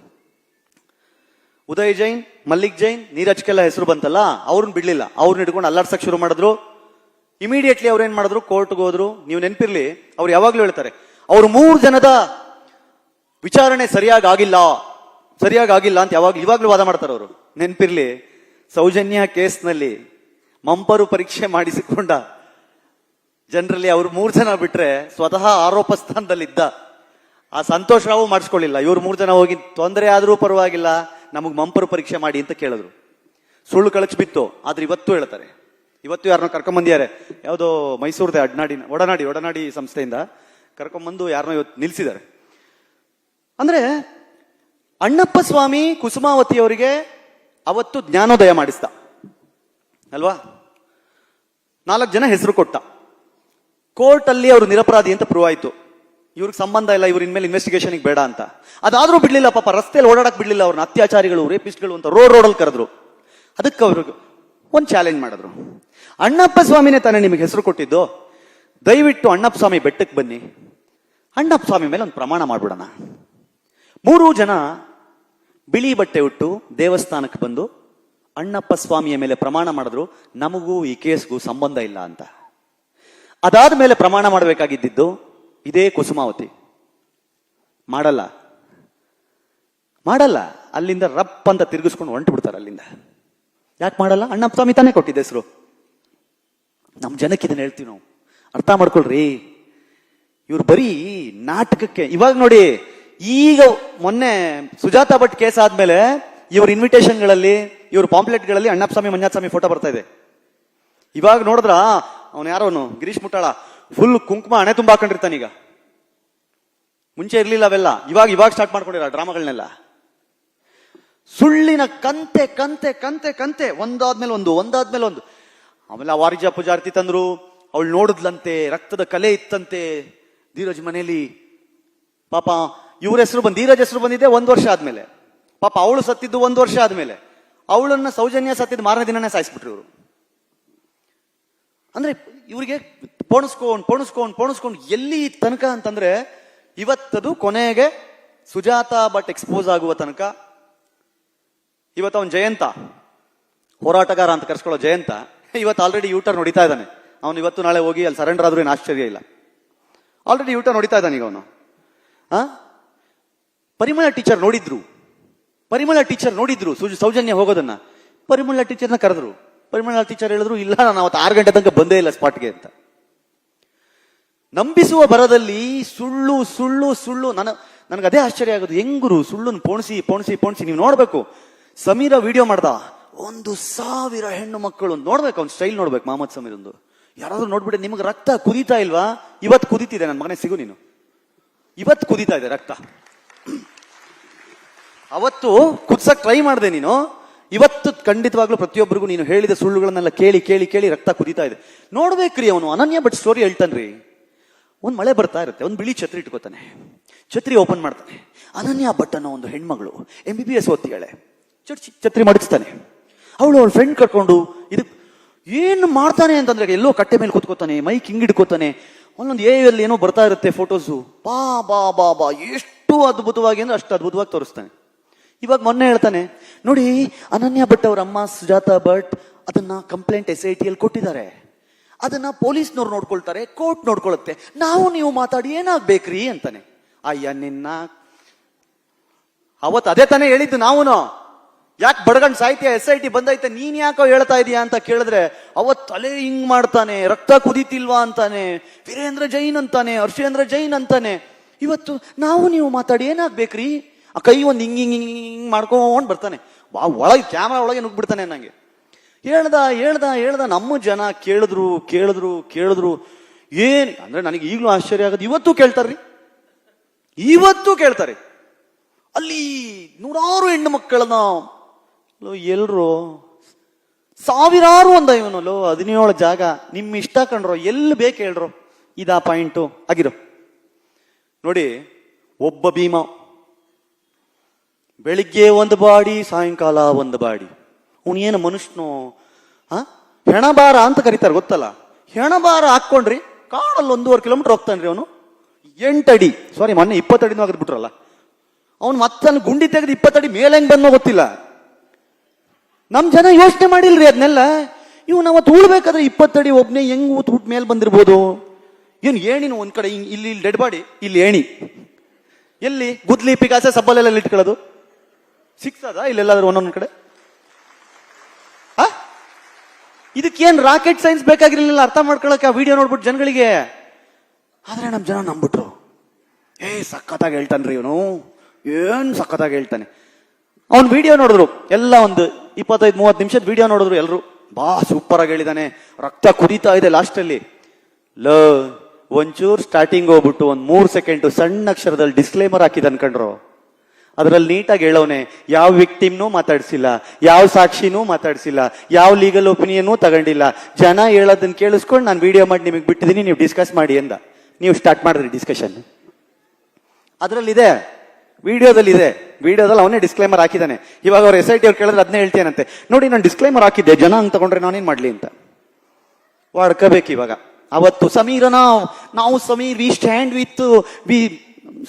ಉದಯ್ ಜೈನ್, ಮಲ್ಲಿಕ್ ಜೈನ್, ನೀರಜ್ ಕೆಲ್ಲ ಹೆಸರು ಬಂತಲ್ಲ, ಅವ್ರನ್ನ ಬಿಡ್ಲಿಲ್ಲ. ಅವ್ರನ್ನ ಹಿಡ್ಕೊಂಡು ಅಲ್ಲಾಡ್ಸಕ್ ಶುರು ಮಾಡಿದ್ರು. ಇಮಿಡಿಯೇಟ್ಲಿ ಅವ್ರು ಏನ್ ಮಾಡಿದ್ರು? ಕೋರ್ಟ್ಗೆ ಹೋದ್ರು. ನೀವು ನೆನಪಿರ್ಲಿ, ಅವ್ರು ಯಾವಾಗ್ಲೂ ಹೇಳ್ತಾರೆ, ಅವ್ರು ಮೂರು ಜನದ ವಿಚಾರಣೆ ಸರಿಯಾಗಿ ಆಗಿಲ್ಲ. ಸರಿಯಾಗಿ ಆಗಿಲ್ಲ ಅಂತ ಯಾವಾಗ ಇವಾಗ್ಲೂ ವಾದ ಮಾಡ್ತಾರೆ ಅವರು. ನೆನ್ಪಿರ್ಲಿ, ಸೌಜನ್ಯ ಕೇಸ್ನಲ್ಲಿ ಮಂಪರು ಪರೀಕ್ಷೆ ಮಾಡಿಸಿಕೊಂಡ ಜನರಲ್ಲಿ ಅವ್ರು ಮೂರು ಜನ ಬಿಟ್ರೆ ಸ್ವತಃ ಆರೋಪ ಸ್ಥಾನದಲ್ಲಿದ್ದ. ಆ ಸಂತೋಷ ರಾವು ಮಾಡಿಸ್ಕೊಳ್ಳಿಲ್ಲ. ಇವ್ರು ಮೂರು ಜನ ಹೋಗಿ ತೊಂದರೆ ಆದರೂ ಪರವಾಗಿಲ್ಲ, ನಮಗೆ ಮಂಪರು ಪರೀಕ್ಷೆ ಮಾಡಿ ಅಂತ ಕೇಳಿದ್ರು. ಸುಳ್ಳು ಕಳಚ್ ಬಿತ್ತು, ಆದ್ರೆ ಇವತ್ತು ಹೇಳ್ತಾರೆ. ಇವತ್ತು ಯಾರನ್ನ ಕರ್ಕೊಂಬಂದಿದ್ದಾರೆ. ಯಾವುದೋ ಮೈಸೂರದ ಅಡ್ನಾಡಿನ ಒಡನಾಡಿ ಒಡನಾಡಿ ಸಂಸ್ಥೆಯಿಂದ ಕರ್ಕೊಂಬಂದು ಯಾರನ್ನೋ ಇವತ್ತು ನಿಲ್ಸಿದ್ದಾರೆ. ಅಂದ್ರೆ ಅಣ್ಣಪ್ಪ ಸ್ವಾಮಿ ಕುಸುಮಾವತಿ ಅವರಿಗೆ ಅವತ್ತು ಜ್ಞಾನೋದಯ ಮಾಡಿಸ್ದ. ಅಲ್ವಾ? ನಾಲ್ಕು ಜನ ಹೆಸರು ಕೊಟ್ಟ. ಕೋರ್ಟ್ ಅಲ್ಲಿ ಅವರು ನಿರಪರಾಧಿ ಅಂತ ಪ್ರೂವ್ ಆಯ್ತು. ಇವ್ರಿಗೆ ಸಂಬಂಧ ಇಲ್ಲ, ಇವ್ರ ಇನ್ಮೇಲೆ ಇನ್ವೆಸ್ಟಿಗೇಷನ್ ಬೇಡ ಅಂತ. ಅದಾದರೂ ಬಿಡ್ಲಿಲ್ಲ, ಪಾಪ ರಸ್ತೆಯಲ್ಲಿ ಓಡಾಡಕ್ ಬಿಡ್ಲಿಲ್ಲ ಅವ್ರನ್ನ. ಅತ್ಯಾಚಾರಿಗಳು ರೇಪಿಸ್ಟ್ಗಳು ಅಂತ ರೋಡ್ ರೋಡಲ್ಲಿ ಕರೆದ್ರು. ಅದಕ್ಕೆ ಅವ್ರಿಗೆ ಒಂದು ಚಾಲೆಂಜ್ ಮಾಡಿದ್ರು. ಅಣ್ಣಪ್ಪ ಸ್ವಾಮಿನೇ ತಾನೇ ನಿಮಗೆ ಹೆಸರು ಕೊಟ್ಟಿದ್ದು? ದಯವಿಟ್ಟು ಅಣ್ಣಪ್ಪ ಸ್ವಾಮಿ ಬೆಟ್ಟಕ್ಕೆ ಬನ್ನಿ. ಅಣ್ಣಪ್ಪ ಸ್ವಾಮಿ ಮೇಲೆ ಒಂದು ಪ್ರಮಾಣ ಮಾಡ್ಬಿಡೋಣ. ಮೂರು ಜನ ಬಿಳಿ ಬಟ್ಟೆ ಉಟ್ಟು ದೇವಸ್ಥಾನಕ್ಕೆ ಬಂದು ಅಣ್ಣಪ್ಪ ಸ್ವಾಮಿಯ ಮೇಲೆ ಪ್ರಮಾಣ ಮಾಡಿದ್ರು, ನಮಗೂ ಈ ಕೇಸ್ಗೂ ಸಂಬಂಧ ಇಲ್ಲ ಅಂತ. ಅದಾದ ಮೇಲೆ ಪ್ರಮಾಣ ಮಾಡಬೇಕಾಗಿದ್ದು ಇದೇ ಕುಸುಮಾವತಿ. ಮಾಡಲ್ಲ. ಮಾಡಲ್ಲ. ಅಲ್ಲಿಂದ ರಪ್ ಅಂತ ತಿರುಗಿಸ್ಕೊಂಡು ಹೊಂಟು ಬಿಡ್ತಾರೆ ಅಲ್ಲಿಂದ. ಯಾಕೆ ಮಾಡಲ್ಲ? ಅಣ್ಣಪ್ಪ ಸ್ವಾಮಿ ತಾನೇ ಕೊಟ್ಟಿದ್ದೆ ಹೆಸರು. ನಮ್ಮ ಜನಕ್ಕೆ ಇದನ್ನ ಹೇಳ್ತೀವಿ ನಾವು. ಅರ್ಥ ಮಾಡ್ಕೊಳ್ರಿ. ಇವ್ರು ಬರೀ ನಾಟಕಕ್ಕೆ, ಇವಾಗ ನೋಡಿ ಈಗ ಮೊನ್ನೆ ಸುಜಾತ ಭಟ್ ಕೇಸ್ ಆದ್ಮೇಲೆ ಇವ್ರ ಇನ್ವಿಟೇಷನ್ಗಳಲ್ಲಿ ಇವ್ರ ಪಾಂಪ್ಲೆಟ್ಗಳಲ್ಲಿ ಅಣ್ಣಪ್ಪ ಸ್ವಾಮಿ ಮಂಜಾತ್ ಸ್ವಾಮಿ ಫೋಟೋ ಬರ್ತಾ ಇದೆ. ಇವಾಗ ನೋಡಿದ್ರ? ಅವನು ಯಾರೋನು ಗಿರೀಶ್ ಮುಟ್ಟಾಳ. ಫುಲ್ ಕುಂಕುಮ ಹಣೆ ತುಂಬ ಹಾಕೊಂಡಿರ್ತಾನೀಗ ಈಗ. ಮುಂಚೆ ಇರ್ಲಿಲ್ಲ ಅವೆಲ್ಲ. ಇವಾಗ ಇವಾಗ ಸ್ಟಾರ್ಟ್ ಮಾಡ್ಕೊಂಡಿರ ಡ್ರಾಮಾಗಳನ್ನೆಲ್ಲ ಸುಳ್ಳಿನ ಕಂತೆ ಕಂತೆ ಕಂತೆ ಕಂತೆ. ಒಂದಾದ್ಮೇಲೆ ಒಂದು ಒಂದಾದ್ಮೇಲೆ ಒಂದು. ಆಮೇಲೆ ಆ ವಾರಿಜ ಪೂಜಾರ್ತಿ ತಂದ್ರು. ಅವಳು ನೋಡಿದ್ಲಂತೆ, ರಕ್ತದ ಕಲೆ ಇತ್ತಂತೆ. ಧೀರಜ್ ಮನೇಲಿ. ಪಾಪ ಇವ್ರ ಹೆಸರು ಬಂದು ಧೀರಜ್ ಹೆಸರು ಬಂದಿದೆ ಒಂದು ವರ್ಷ ಆದ್ಮೇಲೆ. ಪಾಪ ಅವಳು ಸತ್ತಿದ್ದು ಒಂದು ವರ್ಷ ಆದ್ಮೇಲೆ. ಅವಳನ್ನ ಸೌಜನ್ಯ ಸತ್ತಿದ್ದು ಮಾರನೇ ದಿನನೇ ಸಾಯಿಸ್ಬಿಟ್ರು ಇವರು. ಅಂದ್ರೆ ಇವರಿಗೆ ಪೋಣಿಸ್ಕೊಂಡು ಪೋಣಿಸ್ಕೊಂಡು ಪೋಣಿಸ್ಕೊಂಡು ಎಲ್ಲಿ ತನಕ ಅಂತಂದ್ರೆ ಇವತ್ತದು ಕೊನೆಗೆ ಸುಜಾತ ಭಟ್ ಎಕ್ಸ್ಪೋಸ್ ಆಗುವ ತನಕ ಇವತ್ತು ಅವನ್ ಜಯಂತ, ಹೋರಾಟಗಾರ ಅಂತ ಕರ್ಸ್ಕೊಳ್ಳೋ ಜಯಂತ, ಇವತ್ತು ಆಲ್ರೆಡಿ ಯೂಟರ್ ನೋಡಿತಾ ಇದ್ದಾನೆ. ಅವನು ಇವತ್ತು ನಾಳೆ ಹೋಗಿ ಅಲ್ಲಿ ಸರೆಂಡರ್ ಆದ್ರೂ ಏನು ಆಶ್ಚರ್ಯ ಇಲ್ಲ. ಆಲ್ರೆಡಿ ಯೂಟರ್ ನೋಡಿತಾ ಇದ್ದಾನೆ ಈಗ ಅವನು. ಆ? ಪರಿಮಳ ಟೀಚರ್ ನೋಡಿದ್ರು. ಪರಿಮಳ ಟೀಚರ್ ನೋಡಿದ್ರು ಸುಜ್, ಸೌಜನ್ಯ ಹೋಗೋದನ್ನ. ಪರಿಮಳ ಟೀಚರ್ನ ಕರೆದ್ರು. ಪರಿಮಳ ಟೀಚರ್ ಹೇಳಿದ್ರು, ಇಲ್ಲ ನಾನು ಅವತ್ತು ಆರು ಗಂಟೆ ತನಕ ಬಂದೇ ಇಲ್ಲ ಸ್ಪಾಟ್ಗೆ ಅಂತ. ನಂಬಿಸುವ ಬರದಲ್ಲಿ ಸುಳ್ಳು ಸುಳ್ಳು ಸುಳ್ಳು ನನ್ನ ನನಗೆ ಅದೇ ಆಶ್ಚರ್ಯ ಆಗೋದು. ಹೆಂಗ್ರು ಸುಳ್ಳನ್ನು ಪೋಣಿಸಿ ಪೋಣಿಸಿ ಪೋಣಿಸಿ, ನೀವು ನೋಡ್ಬೇಕು. ಸಮೀರ ವಿಡಿಯೋ ಮಾಡ್ದ. ಒಂದು ಸಾವಿರ ಹೆಣ್ಣು ಮಕ್ಕಳು ನೋಡ್ಬೇಕು, ಅವ್ನ ಸ್ಟೈಲ್ ನೋಡ್ಬೇಕು ಮಹಮ್ಮದ್ ಸಮೀರ್ ಒಂದು. ಯಾರಾದ್ರೂ ನೋಡ್ಬಿಟ್ಟೆ ನಿಮ್ಗೆ ರಕ್ತ ಕುದೀತಾ ಇಲ್ವಾ? ಇವತ್ತು ಕುದೀತಿದೆ ನನ್ನ ಮಗನೇ ಸಿಗು ನೀನು. ಇವತ್ತು ಕುದೀತಾ ಇದೆ ರಕ್ತ. ಅವತ್ತು ಕುದ್ಸಕ್ ಟ್ರೈ ಮಾಡಿದೆ ನೀನು. ಇವತ್ತು ಖಂಡಿತವಾಗ್ಲೂ ಪ್ರತಿಯೊಬ್ಬರಿಗೂ ನೀನು ಹೇಳಿದ ಸುಳ್ಳುಗಳನ್ನೆಲ್ಲ ಕೇಳಿ ಕೇಳಿ ಕೇಳಿ ರಕ್ತ ಕುದೀತಾ ಇದೆ. ನೋಡ್ಬೇಕ್ರಿ ಅವನು, ಅನನ್ಯ ಬಟ್ ಸ್ಟೋರಿ ಹೇಳ್ತಾನ್ರಿ ಒಂದು ಮಳೆ ಬರ್ತಾ ಇರುತ್ತೆ, ಒಂದು ಬಿಳಿ ಛತ್ರಿ ಇಟ್ಕೋತಾನೆ. ಛತ್ರಿ ಓಪನ್ ಮಾಡ್ತಾನೆ. ಅನನ್ಯ ಭಟ್ ಅನ್ನೋ ಒಂದು ಹೆಣ್ಮಗಳು ಎಂ ಬಿ ಬಿ ಎಸ್ ಓದ್ತಿಗಳೆ ಛತ್ರಿ ಮಡಿಸ್ತಾನೆ ಅವಳು ಅವಳ ಫ್ರೆಂಡ್ ಕರ್ಕೊಂಡು ಇದು ಏನು ಮಾಡ್ತಾನೆ ಅಂತಂದ್ರೆ ಎಲ್ಲೋ ಕಟ್ಟೆ ಮೇಲೆ ಕೂತ್ಕೋತಾನೆ ಮೈಕ್ ಹಿಂಗ್ ಹಿಡ್ಕೋತಾನೆ. ಒಂದೊಂದು ಅಲ್ಲಿ ಏನೋ ಬರ್ತಾ ಇರುತ್ತೆ ಫೋಟೋಸು ಬಾ ಬಾ ಬಾ ಬಾ. ಎಷ್ಟು ಅದ್ಭುತವಾಗಿ ಅಂದ್ರೆ ಅಷ್ಟು ಅದ್ಭುತವಾಗಿ ತೋರಿಸ್ತಾನೆ. ಇವಾಗ ಮೊನ್ನೆ ಹೇಳ್ತಾನೆ, ನೋಡಿ, ಅನನ್ಯ ಭಟ್ ಅವ್ರ ಅಮ್ಮ ಸುಜಾತ ಭಟ್ ಅದನ್ನ ಕಂಪ್ಲೇಂಟ್ ಎಸ್ ಐ ಟಿಯಲ್ಲಿ ಕೊಟ್ಟಿದ್ದಾರೆ. ಅದನ್ನ ಪೊಲೀಸ್ನವ್ರು ನೋಡ್ಕೊಳ್ತಾರೆ ಕೋರ್ಟ್ ನೋಡ್ಕೊಳ್ಳುತ್ತೆ ನಾವು ನೀವು ಮಾತಾಡಿ ಏನಾಗ್ಬೇಕ್ರಿ? ಅಂತಾನೆ. ಅಯ್ಯ, ನಿನ್ನ ಅವತ್ತು ಅದೇ ತಾನೇ ಹೇಳಿದ್ದು ನಾವುನು. ಯಾಕೆ ಬಡಗಣ್ ಸಾಹಿತ್ಯ ಎಸ್ ಐ ಟಿ ಬಂದೈತೆ, ನೀನ್ ಯಾಕೋ ಹೇಳ್ತಾ ಇದೀಯಾ ಅಂತ ಕೇಳಿದ್ರೆ, ಅವತ್ ತಲೆ ಹಿಂಗ್ ಮಾಡ್ತಾನೆ, ರಕ್ತ ಕುದೀತಿಲ್ವಾ ಅಂತಾನೆ, ವೀರೇಂದ್ರ ಜೈನ್ ಅಂತಾನೆ, ಹರ್ಷೇಂದ್ರ ಜೈನ್ ಅಂತಾನೆ. ಇವತ್ತು ನಾವು ನೀವು ಮಾತಾಡಿ ಏನಾಗ್ಬೇಕ್ರಿ? ಆ ಕೈ ಒಂದು ಹಿಂಗ್ ಹಿಂಗ್ ಹಿಂಗ್ ಮಾಡ್ಕೊಂಡು ಬರ್ತಾನೆ. ವಾ, ಒಳಗೆ ಕ್ಯಾಮ್ರಾ ಒಳಗೆ ನುಗ್ಬಿಡ್ತಾನೆ ನಂಗೆ. ಹೇಳ್ದ ಹೇಳ್ದ ಹೇಳ್ದ ನಮ್ಮ ಜನ ಕೇಳಿದ್ರು ಕೇಳಿದ್ರು ಕೇಳಿದ್ರು. ಏನ್, ಅಂದ್ರೆ ನನಗೆ ಈಗಲೂ ಆಶ್ಚರ್ಯ ಆಗೋದು. ಇವತ್ತು ಕೇಳ್ತಾರ್ರಿ? ಇವತ್ತು ಕೇಳ್ತಾರೆ. ಅಲ್ಲಿ ನೂರಾರು ಹೆಣ್ಣು ಮಕ್ಕಳನ್ನ ಎಲ್ರು, ಸಾವಿರಾರು ಒಂದ ಇವನು ಹದಿನೇಳು ಜಾಗ ನಿಮ್ಮ ಇಷ್ಟ ಕಂಡ್ರೋ ಎಲ್ಲಿ ಬೇಕು ಹೇಳ್ರು, ಇದಾ ಪಾಯಿಂಟು, ಆಗಿರೋ. ನೋಡಿ, ಒಬ್ಬ ಭೀಮ ಬೆಳಿಗ್ಗೆ ಒಂದು ಬಾಡಿ, ಸಾಯಂಕಾಲ ಒಂದು ಬಾಡಿ. ಅವನು ಏನು ಮನುಷ್ಯನು, ಆ? ಹೆಣಬಾರ ಅಂತ ಕರೀತಾರೆ, ಗೊತ್ತಲ್ಲ? ಹೆಣಬಾರ ಹಾಕ್ಕೊಂಡ್ರಿ, ಕಾಡಲ್ಲಿ ಒಂದೂವರೆ ಕಿಲೋಮೀಟರ್ ಹೋಗ್ತಾನ್ರಿ ಅವನು. ಎಂಟಡಿ ಸಾರಿ ಮೊನ್ನೆ ಇಪ್ಪತ್ತಡಿನೂ ಆಗದ್ ಬಿಟ್ರಲ್ಲ ಅವನು ಮತ್ತೆ ಗುಂಡಿ ತೆಗೆದು ಇಪ್ಪತ್ತಡಿ ಮೇಲೆ ಹೆಂಗೆ ಬಂದೋ ಗೊತ್ತಿಲ್ಲ. ನಮ್ಮ ಜನ ಯೋಚನೆ ಮಾಡಿಲ್ರಿ ಅದನ್ನೆಲ್ಲ ಇವ್ ಅವತ್ತು ಉಳ್ಬೇಕಾದ್ರೆ ಇಪ್ಪತ್ತಡಿ ಒಬ್ನೇ ಹೆಂಗ್ ಊತ್ ಮೇಲೆ ಬಂದಿರ್ಬೋದು? ಏನು ಏಣಿನ ಒಂದು ಕಡೆ ಇಲ್ಲಿ ಇಲ್ಲಿ, ಡೆಡ್ ಬಾಡಿ, ಇಲ್ಲಿ ಏಣಿ. ಎಲ್ಲಿ? ಗುದ್ಲಿ ಪಿಕಾಸೆ ಸಬ್ಬಲೆಲ್ಲ ಇಟ್ಕೊಳ್ಳೋದು ಸಿಕ್ತದ ಇಲ್ಲೆಲ್ಲಾದ್ರೂ ಒಂದೊಂದು ಕಡೆ? ಇದಕ್ಕೇನ್ ರಾಕೆಟ್ ಸೈನ್ಸ್ ಬೇಕಾಗಿರ್ಲಿಲ್ಲ? ಅರ್ಥ ಮಾಡ್ಕೊಳಕ್ಕೆ ಆ ವಿಡಿಯೋ ನೋಡ್ಬಿಟ್ಟು ಜನಗಳಿಗೆ? ಆದ್ರೆ ನಮ್ಮ ಜನ ನಂಬಿಟ್ರು ಏ, ಸಖತ್ತಾಗಿ ಹೇಳ್ತಾನ್ರಿ ಇವನು. ಏನ್ ಸಖತ್ತಾಗಿ ಹೇಳ್ತಾನೆ. ಅವ್ನು ವಿಡಿಯೋ ನೋಡಿದ್ರು. ಎಲ್ಲ ಒಂದು ಇಪ್ಪತ್ತೈದು, ಮೂವತ್ತು ನಿಮಿಷದ ವಿಡಿಯೋ ನೋಡಿದ್ರು ಎಲ್ಲರೂ ಬಾ ಸೂಪರ್ ಆಗಿ ಹೇಳಿದಾನೆ. ರಕ್ತ ಕುದೀತಾ ಇದೆ ಲಾಸ್ಟಲ್ಲಿ. ಲ, ಒಂಚೂರು ಸ್ಟಾರ್ಟಿಂಗ್ ಹೋಗ್ಬಿಟ್ಟು ಒಂದು ಮೂರು ಸೆಕೆಂಡ್ ಸಣ್ಣ ಅಕ್ಷರದಲ್ಲಿ ಡಿಸ್ಕ್ಲೇಮರ್ ಹಾಕಿದ್ ಅನ್ಕೊಂಡ್ರು ಅದ್ರಲ್ಲಿ ನೀಟಾಗಿ ಹೇಳೋನೆ ಯಾವ ವಿಕ್ಟಿಮ್ನೂ ಮಾತಾಡಿಸಿಲ್ಲ, ಯಾವ ಸಾಕ್ಷಿನೂ ಮಾತಾಡಿಸಿಲ್ಲ, ಯಾವ ಲೀಗಲ್ ಒಪಿನಿಯನ್ನೂ ತಗೊಂಡಿಲ್ಲ. ಜನ ಹೇಳೋದನ್ನ ಕೇಳಿಸ್ಕೊಂಡು ನಾನು ವಿಡಿಯೋ ಮಾಡಿ ನಿಮಗೆ ಬಿಟ್ಟಿದ್ದೀನಿ ನೀವು ಡಿಸ್ಕಸ್ ಮಾಡಿ ಅಂದ. ನೀವು ಸ್ಟಾರ್ಟ್ ಮಾಡಿದ್ರಿ ಡಿಸ್ಕಷನ್ ಅದರಲ್ಲಿದೆ ವಿಡಿಯೋದಲ್ಲಿ ಇದೆ ವಿಡಿಯೋದಲ್ಲಿ ಅವನೇ ಡಿಸ್ಕ್ಲೈಮರ್ ಹಾಕಿದ್ದಾನೆ ಇವಾಗ ಅವ್ರ ಎಸ್ ಐ ಟಿ ಅವ್ರು ಕೇಳಿದ್ರೆ ಅದನ್ನೇ ಹೇಳ್ತೇನಂತೆ. ನೋಡಿ, ನಾನು ಡಿಸ್ಕ್ಲೈಮರ್ ಹಾಕಿದ್ದೆ, ಜನ ಹಂಗೆ ತಗೊಂಡ್ರೆ ನಾನೇನು ಮಾಡಲಿ ಅಂತ. ವಾಡ್ಕೋಬೇಕು ಇವಾಗ. ಅವತ್ತು ಸಮೀರನ, ನಾವು Sameer we stand with we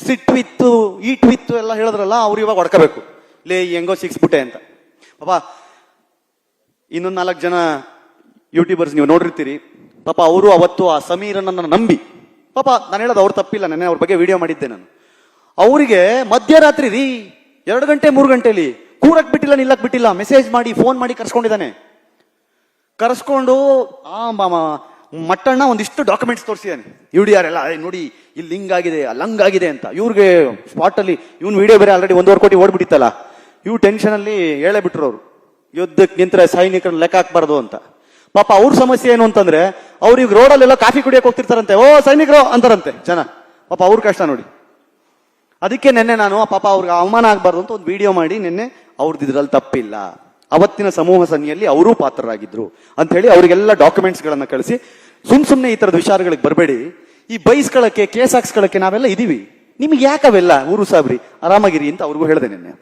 sit with eat with ಎಲ್ಲ ಹೇಳಿದ್ರಲ್ಲ, ಅವ್ರು ಇವಾಗ ಹೊಡ್ಕೋಬೇಕು. ಲೇ ಹೆಂಗೋ ಸಿಕ್ಸ್ಬಿಟ್ಟೆ ಅಂತ. ಪಾಪ, ಇನ್ನೊಂದು ನಾಲ್ಕು ಜನ ಯೂಟ್ಯೂಬರ್ಸ್ ನೀವು ನೋಡಿರ್ತೀರಿ. ಪಾಪ, ಅವರು ಅವತ್ತು ಆ ಸಮೀರನನ್ನು ನಂಬಿ. ಪಾಪ, ನಾನು ಹೇಳೋದು ಅವ್ರು ತಪ್ಪಿಲ್ಲ, ನೆನ್ನೆ ಅವ್ರ ಬಗ್ಗೆ ವಿಡಿಯೋ ಮಾಡಿದ್ದೆ ನಾನು. ಅವರಿಗೆ ಮಧ್ಯರಾತ್ರಿ ರೀ, ಎರಡು ಗಂಟೆ, ಮೂರು ಗಂಟೆಲಿ ಕೂರಕ್ ಬಿಟ್ಟಿಲ್ಲ, ನಿಲ್ಲಕ್ ಬಿಟ್ಟಿಲ್ಲ ಮೆಸೇಜ್ ಮಾಡಿ ಫೋನ್ ಮಾಡಿ ಕರ್ಸ್ಕೊಂಡಿದ್ದಾನೆ. ಕರೆಸ್ಕೊಂಡು, ಆ ಮಟ್ಟಣ್ಣ ಒಂದಿಷ್ಟು ಡಾಕ್ಯುಮೆಂಟ್ಸ್ ತೋರಿಸಿದ್ದಾನೆ ಯು ಡಿ ಆರ್ ಎಲ್ಲ ನೋಡಿ ಇಲ್ಲಿ ಹಿಂಗಾಗಿದೆ ಅಲ್ಲಿ ಹಂಗಾಗಿದೆ ಅಂತ. ಇವ್ರಿಗೆ ಸ್ಪಾಟ್ ಅಲ್ಲಿ, ಇವ್ನ ವಿಡಿಯೋ ಬೇರೆ ಆಲ್ರೆಡಿ ಒಂದೂವರೆ ಕೋಟಿ ಓಡ್ಬಿಟ್ಟಿತ್ತಲ್ಲ. ಇವ್ ಟೆನ್ಷನ್ ಅಲ್ಲಿ ಹೇಳೇ ಬಿಟ್ರು ಅವರು. ಯುದ್ಧಕ್ಕೆ ನಿಂತರೆ ಸೈನಿಕರನ್ನ ಲೆಕ್ಕ ಹಾಕ್ಬಾರ್ದು ಅಂತ. ಪಾಪ ಅವ್ರ ಸಮಸ್ಯೆ ಏನು ಅಂತಂದ್ರೆ, ಅವ್ರಿಗೆ ರೋಡಲ್ಲೆಲ್ಲ ಕಾಫಿ ಕುಡಿಯಕ್ಕೆ ಹೋಗ್ತಿರ್ತಾರಂತೆ. ಓ, ಸೈನಿಕರು ಅಂತಾರಂತೆ ಜನ. ಪಾಪ ಅವ್ರ ಕಷ್ಟ ನೋಡಿ. ಅದಕ್ಕೆ ನಿನ್ನೆ ನಾನು ಪಾಪ ಅವ್ರಿಗೆ ಅವಮಾನ ಆಗಬಾರ್ದು ಅಂತ ಒಂದು ವಿಡಿಯೋ ಮಾಡಿ ನಿನ್ನೆ ಅವ್ರದ್ದು ಇದ್ರಲ್ಲಿ ತಪ್ಪಿಲ್ಲ. ಅವತ್ತಿನ ಸಮೂಹ ಸನ್ನಿಯಲ್ಲಿ ಅವರೂ ಪಾತ್ರರಾಗಿದ್ರು. ಅಂತ ಹೇಳಿ ಅವರಿಗೆಲ್ಲ ಡಾಕ್ಯುಮೆಂಟ್ಸ್ ಗಳನ್ನ ಕಳಿಸಿ, ಸುಮ್ ಸುಮ್ಮನೆ ಈ ತರದ ವಿಚಾರಗಳಿಗೆ ಬರಬೇಡಿ. ಈ ಬೈಸ್ಗಳಕ್ಕೆ ಕೇಸ್ ಹಾಕ್ಸ್ಕೊಳಕ್ಕೆ ನಾವೆಲ್ಲ ಇದೀವಿ. ನಿಮ್ಗೆ ಯಾಕವೆಲ್ಲ? ಊರು ಸಾಬ್ರಿ, ಆರಾಮಾಗಿರಿ ಅಂತ ಅವ್ರಿಗೂ ಹೇಳಿದೆ ನಿನ್ನೆ.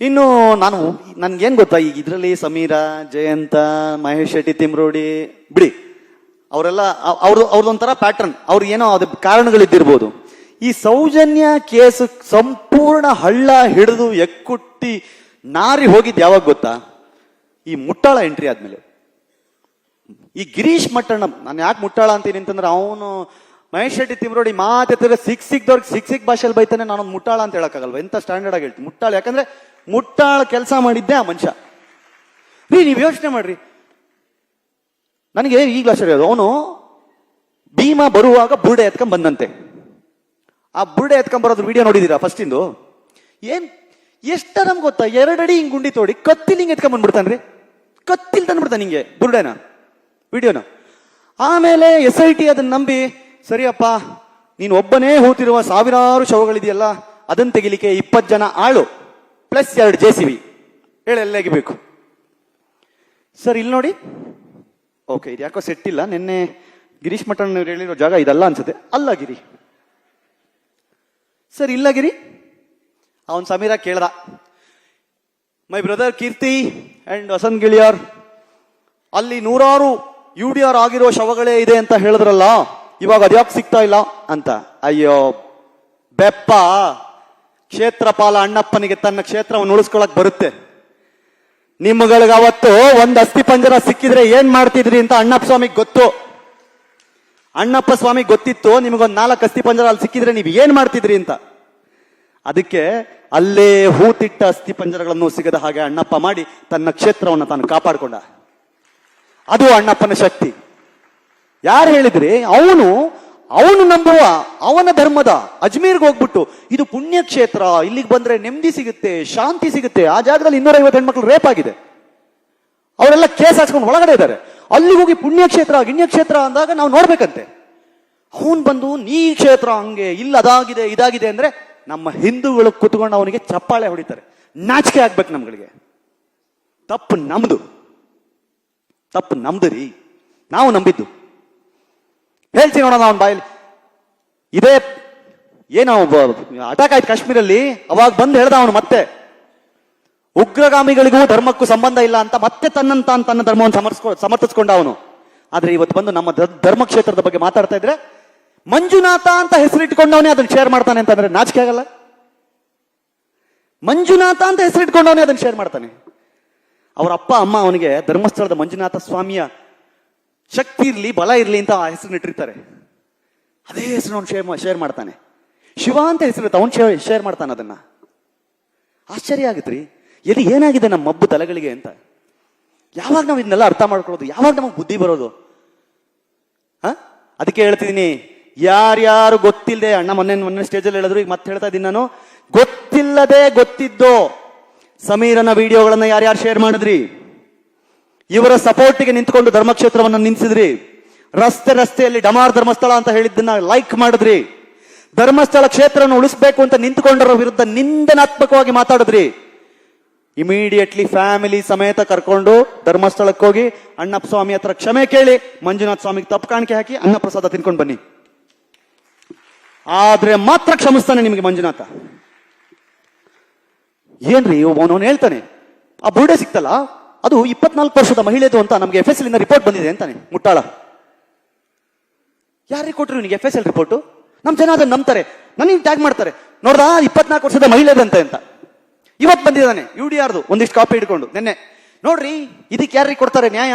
ಇನ್ನು ನಾನು, ನನ್ಗೇನ್ ಗೊತ್ತಾ? ಈಗ ಇದರಲ್ಲಿ ಸಮೀರ, ಜಯಂತ, ಮಹೇಶ್ ಶೆಟ್ಟಿ, ತಿಮ್ರೋಡಿ, ಬಿಡಿ. ಅವರೆಲ್ಲ ಅವ್ರ, ಅವ್ರದೊಂಥರ ಪ್ಯಾಟರ್ನ್ ಅವ್ರಿಗೆ ಏನೋ ಅದ ಕಾರಣಗಳಿದ್ದಿರ್ಬೋದು. ಈ ಸೌಜನ್ಯ ಕೇಸ್ ಸಂಪೂರ್ಣ ಹಳ್ಳ ಹಿಡಿದು ಎಕ್ಕುಟ್ಟಿ ನಾರಿ ಹೋಗಿದ್ದು ಯಾವಾಗ ಗೊತ್ತಾ? ಈ ಮುಟ್ಟಾಳ ಎಂಟ್ರಿ ಆದ್ಮೇಲೆ. ಈ ಗಿರೀಶ್ ಮಟ್ಟಣ್ಣ, ನಾನು ಯಾಕೆ ಮುಟ್ಟಾಳ ಅಂತೀನಿ ಅಂತಂದ್ರೆ ಅವನು ಮಹೇಶ್ ಶೆಟ್ಟಿ ತಿಮ್ರೋಡಿ ಮಾತೆತ್ತಿದ್ರೆ ಸಿಕ್ ಸಿಕ್ದವ್ರಿಗೆ ಸಿಕ್ ಸಿಕ್ ಭಾಷೆಯಲ್ಲಿ ಬೈತಾನೆ ನಾನು ಮುಟ್ಟಾಳ ಅಂತ ಹೇಳಕ್ಕಾಗಲ್ವ? ಎಂತ ಸ್ಟ್ಯಾಂಡರ್ಡ್ ಆಗಿ ಹೇಳ್ತೀನಿ ಮುಟ್ಟಾಳ, ಯಾಕಂದ್ರೆ ಮುಟ್ಟಾಳ ಕೆಲಸ ಮಾಡಿದ್ದೆ ಆ ಮನುಷ್ಯ. ರೀ, ನೀವು ಯೋಚನೆ ಮಾಡ್ರಿ. ನನಗೆ ಈಗಲೂ ಆಶ್ಚರ್ಯ ಅವನು ಭೀಮ ಬರುವಾಗ ಬುರುಡೆ ಎತ್ಕೊಂಡ್ ಬಂದಂತೆ. ಆ ಬುರುಡೆ ಎತ್ಕೊಂಡ್ ಬರೋದ್ರ ವಿಡಿಯೋ ನೋಡಿದೀರಾ ಫಸ್ಟ್ ಇಂದು? ಏನ್, ಎಷ್ಟ ನಮ್ಗೆ ಗೊತ್ತಾ? ಎರಡಡಿ ಹಿಂಗ್ ಗುಂಡಿ ತೋಡಿ ಕತ್ತಿಲ್ ಹಿಂಗ್ ಎತ್ಕೊಂಡ್ ಬಂದ್ಬಿಡ್ತಾನ್ರಿ ಕತ್ತಿಲ್ ತಂದ್ಬಿಡ್ತಾನೆ ಹಿಂಗೆ ಬುರುಡೆನ. ವಿಡಿಯೋನ. ಆಮೇಲೆ ಎಸ್ ಐ ಟಿ ಅದನ್ನ ನಂಬಿ, ಸರಿಯಪ್ಪ, ನೀನು ಒಬ್ಬನೇ ಹೂತಿರುವ ಸಾವಿರಾರು ಶವಗಳಿದೆಯಲ್ಲ ಅದನ್ನ ತೆಗಿಲಿಕ್ಕೆ ಇಪ್ಪತ್ತು ಜನ ಆಳು ಪ್ಲಸ್ ಎರಡು ಜೆ ಸಿ ಬಿ ಎಲ್ಲೆಗಿಬೇಕು ಸರ್, ಇಲ್ಲಿ ನೋಡಿ. ಓಕೆ ಇದು ಯಾಕೋ ಸೆಟ್ ಇಲ್ಲ. ನಿನ್ನೆ ಗಿರೀಶ್ ಅವ್ರು ಹೇಳಿರೋ ಜಾಗ ಇದಲ್ಲ ಅನ್ಸುತ್ತೆ. ಅಲ್ಲ ಗಿರಿ. ಸರ್, ಇಲ್ಲ ಗಿರಿ. ಅವನ್ ಸಮೀರ ಕೇಳ್ದ. My brother Keerthi and Vasanth Giliyar ಅಲ್ಲಿ ನೂರಾರು ಯು ಡಿ ಆರ್ ಆಗಿರೋ ಶವಗಳೇ ಇದೆ ಅಂತ ಹೇಳಿದ್ರಲ್ಲ, ಇವಾಗ ಅದ್ಯಾಕೆ ಸಿಗ್ತಾ ಇಲ್ಲ ಅಂತ. ಅಯ್ಯೋ, ಬೆಪ್ಪ. ಕ್ಷೇತ್ರಪಾಲ ಅಣ್ಣಪ್ಪನಿಗೆ ತನ್ನ ಕ್ಷೇತ್ರವನ್ನು ಉಳಿಸ್ಕೊಳಕ್ ಬರುತ್ತೆ. ನಿಮ್ಮಗಳಿಗೆ ಅವತ್ತು ಒಂದು ಅಸ್ಥಿ ಪಂಜರ ಸಿಕ್ಕಿದ್ರೆ ಏನ್ ಮಾಡ್ತಿದ್ರಿ ಅಂತ ಅಣ್ಣಪ್ಪ ಸ್ವಾಮಿಗೆ ಗೊತ್ತು. ಅಣ್ಣಪ್ಪ ಸ್ವಾಮಿ ಗೊತ್ತಿತ್ತು, ನಿಮಗೊಂದು ನಾಲ್ಕು ಅಸ್ಥಿ ಪಂಜರ ಅಲ್ಲಿ ಸಿಕ್ಕಿದ್ರೆ ನೀವು ಏನ್ ಮಾಡ್ತಿದ್ರಿ ಅಂತ. ಅದಕ್ಕೆ ಅಲ್ಲೇ ಹೂತಿಟ್ಟ ಅಸ್ಥಿ ಪಂಜರಗಳನ್ನು ಸಿಗದ ಹಾಗೆ ಅಣ್ಣಪ್ಪ ಮಾಡಿ ತನ್ನ ಕ್ಷೇತ್ರವನ್ನು ತಾನು ಕಾಪಾಡಿಕೊಂಡ. ಅದು ಅಣ್ಣಪ್ಪನ ಶಕ್ತಿ. ಯಾರು ಹೇಳಿದ್ರಿ, ಅವನು ಅವನು ನಂಬುವ, ಅವನ ಧರ್ಮದ ಅಜ್ಮೀರ್ಗೆ ಹೋಗ್ಬಿಟ್ಟು, ಇದು ಪುಣ್ಯ ಕ್ಷೇತ್ರ ಇಲ್ಲಿಗೆ ಬಂದ್ರೆ ನೆಮ್ಮದಿ ಸಿಗುತ್ತೆ, ಶಾಂತಿ ಸಿಗುತ್ತೆ, ಆ ಜಾಗದಲ್ಲಿ ಇನ್ನೂರೈವತ್ತು ಹೆಣ್ಮಕ್ಳು ರೇಪ್ ಆಗಿದೆ. ಅವರೆಲ್ಲ ಕೇಸ್ ಹಾಕ್ಸ್ಕೊಂಡು ಒಳಗಡೆ ಇದ್ದಾರೆ. ಅಲ್ಲಿಗೆ ಹೋಗಿ ಪುಣ್ಯಕ್ಷೇತ್ರ, ಗಿಣ್ಯಕ್ಷೇತ್ರ ಅಂದಾಗ ನಾವು ನೋಡ್ಬೇಕಂತೆ. ಅವನು ಬಂದು, ನೀ ಕ್ಷೇತ್ರ ಹಂಗೆ, ಇಲ್ಲ, ಅದಾಗಿದೆ, ಇದಾಗಿದೆ ಅಂದ್ರೆ ನಮ್ಮ ಹಿಂದೂಗಳು ಕುತ್ಕೊಂಡು ಅವನಿಗೆ ಚಪ್ಪಾಳೆ ಹೊಡಿತಾರೆ. ನಾಚಿಕೆ ಆಗ್ಬೇಕು ನಮ್ಗಳಿಗೆ. ತಪ್ಪು ನಮ್ದು. ತಪ್ಪು ನಮ್ದು ರೀ ನಾವು ನಂಬಿದ್ದು. ಹೇಳ್ತೀನಿ ನೋಡೋಣ ಅವನ ಬಾಯಲ್ಲಿ. ಇದೇ ಏನೋ ಅಟ್ಯಾಕ್ ಆಯ್ತು ಕಾಶ್ಮೀರಲ್ಲಿ, ಅವಾಗ ಬಂದು ಹೇಳ್ದ ಅವನು ಮತ್ತೆ, ಉಗ್ರಗಾಮಿಗಳಿಗೂ ಧರ್ಮಕ್ಕೂ ಸಂಬಂಧ ಇಲ್ಲ ಅಂತ ಮತ್ತೆ ತನ್ನಂತ ತನ್ನ ಧರ್ಮವನ್ನು ಸಮರ್ಸ್ಕೊ, ಸಮರ್ಥಿಸ್ಕೊಂಡ ಅವನು. ಆದ್ರೆ ಇವತ್ತು ಬಂದು ನಮ್ಮ ಧರ್ಮ ಕ್ಷೇತ್ರದ ಬಗ್ಗೆ ಮಾತಾಡ್ತಾ ಇದ್ರೆ, ಮಂಜುನಾಥ ಅಂತ ಹೆಸರಿಟ್ಕೊಂಡವನೇ ಅದನ್ನ ಶೇರ್ ಮಾಡ್ತಾನೆ ಅಂತಂದ್ರೆ ನಾಚಿಕೆ ಆಗಲ್ಲ. ಮಂಜುನಾಥ ಅಂತ ಹೆಸರಿಟ್ಕೊಂಡವನೇ ಅದನ್ನ ಶೇರ್ ಮಾಡ್ತಾನೆ. ಅವರ ಅಪ್ಪ, ಅಮ್ಮ ಅವನಿಗೆ ಧರ್ಮಸ್ಥಳದ ಮಂಜುನಾಥ ಸ್ವಾಮಿಯ ಶಕ್ತಿ ಇರಲಿ, ಬಲ ಇರಲಿ ಅಂತ ಆ ಹೆಸರು ಇಟ್ಟಿರ್ತಾರೆ. ಅದೇ ಹೆಸರು ಅವನು ಶೇರ್ ಶೇರ್ ಮಾಡ್ತಾನೆ. ಶಿವ ಅಂತ ಹೆಸರಿರುತ್ತೆ ಅವನು ಶೇರ್ ಮಾಡ್ತಾನೆ ಅದನ್ನ. ಆಶ್ಚರ್ಯ ಆಗತ್ರಿ. ಎಲ್ಲಿ ಏನಾಗಿದೆ ನಮ್ಮ ಮಬ್ಬು ತಲೆಗಳಿಗೆ ಅಂತ. ಯಾವಾಗ ನಾವು ಇದನ್ನೆಲ್ಲ ಅರ್ಥ ಮಾಡ್ಕೊಳ್ಳೋದು? ಯಾವಾಗ ನಮಗೆ ಬುದ್ಧಿ ಬರೋದು? ಹ? ಅದಕ್ಕೆ ಹೇಳ್ತಿದ್ದೀನಿ. ಯಾರ್ಯಾರು ಗೊತ್ತಿಲ್ಲದೆ, ಅಣ್ಣ ಮೊನ್ನೆ ಮೊನ್ನೆ ಸ್ಟೇಜಲ್ಲಿ ಹೇಳಿದ್ರು, ಈಗ ಮತ್ತೆ ಹೇಳ್ತಾ ಇದ್ದೀನಿ ನಾನು. ಗೊತ್ತಿಲ್ಲದೆ ಗೊತ್ತಿದ್ದೋ ಸಮೀರನ ವಿಡಿಯೋಗಳನ್ನು ಯಾರ್ಯಾರು ಶೇರ್ ಮಾಡಿದ್ರಿ? ಇವರ ಸಪೋರ್ಟಿಗೆ ನಿಂತ್ಕೊಂಡು ಧರ್ಮಕ್ಷೇತ್ರವನ್ನು ನಿಲ್ಲಿಸಿದ್ರಿ ರಸ್ತೆ ರಸ್ತೆಯಲ್ಲಿ ಡಮಾರ್ ಧರ್ಮಸ್ಥಳ ಅಂತ ಹೇಳಿದ್ದನ್ನ ಲೈಕ್ ಮಾಡಿದ್ರಿ. ಧರ್ಮಸ್ಥಳ ಕ್ಷೇತ್ರವನ್ನು ಉಳಿಸ್ಬೇಕು ಅಂತ ನಿಂತ್ಕೊಂಡರ ವಿರುದ್ಧ ನಿಂದನಾತ್ಮಕವಾಗಿ ಮಾತಾಡಿದ್ರಿ. ಇಮಿಡಿಯೇಟ್ಲಿ ಫ್ಯಾಮಿಲಿ ಸಮೇತ ಕರ್ಕೊಂಡು ಧರ್ಮಸ್ಥಳಕ್ಕೆ ಹೋಗಿ ಅಣ್ಣಪ್ಪ ಸ್ವಾಮಿ ಹತ್ರ ಕ್ಷಮೆ ಕೇಳಿ, ಮಂಜುನಾಥ ಸ್ವಾಮಿಗೆ ತಪ್ಪು ಕಾಣಿಕೆ ಹಾಕಿ ಅನ್ನ ಪ್ರಸಾದ ತಿನ್ಕೊಂಡು ಬನ್ನಿ. ಆದ್ರೆ ಮಾತ್ರ ಕ್ಷಮಿಸ್ತಾನೆ ನಿಮಗೆ ಮಂಜುನಾಥ. ಏನ್ರಿ ಅವನವನು ಹೇಳ್ತಾನೆ? ಆ ಬುರುಡೆ ಸಿಕ್ತಲ್ಲ, ಅದು ಇಪ್ಪತ್ನಾಲ್ಕು ವರ್ಷದ ಮಹಿಳೆದು ಅಂತ ನಮಗೆ ಎಫ್ ಎಸ್ ಎಲ್ ರಿಪೋರ್ಟ್ ಬಂದಿದೆ ಅಂತಾನೆ, ಮುಟ್ಟಾಳ. ಯಾರಿಗೆ ಕೊಟ್ರು ನಿನಗೆ ಎಫ್ ಎಸ್ ಎಲ್ ರಿಪೋರ್ಟು ನಮ್ಮ ಜನ ಅದನ್ನ ನಂಬ್ತಾರೆ, ನನಗೆ ಟ್ಯಾಗ್ ಮಾಡ್ತಾರೆ. ನೋಡ್ದಾ, ಇಪ್ಪತ್ನಾಲ್ಕು ವರ್ಷದ ಮಹಿಳೆದಂತೆ ಅಂತ. ಇವತ್ತು ಬಂದಿದ್ದಾನೆ ಯು ಡಿ ಆರ್ದು ಒಂದಿಷ್ಟು ಕಾಪಿ ಹಿಡ್ಕೊಂಡು, ನಿನ್ನೆ. ನೋಡ್ರಿ, ಇದಕ್ಕೆ ಯಾರಿಗೆ ಕೊಡ್ತಾರೆ ನ್ಯಾಯ?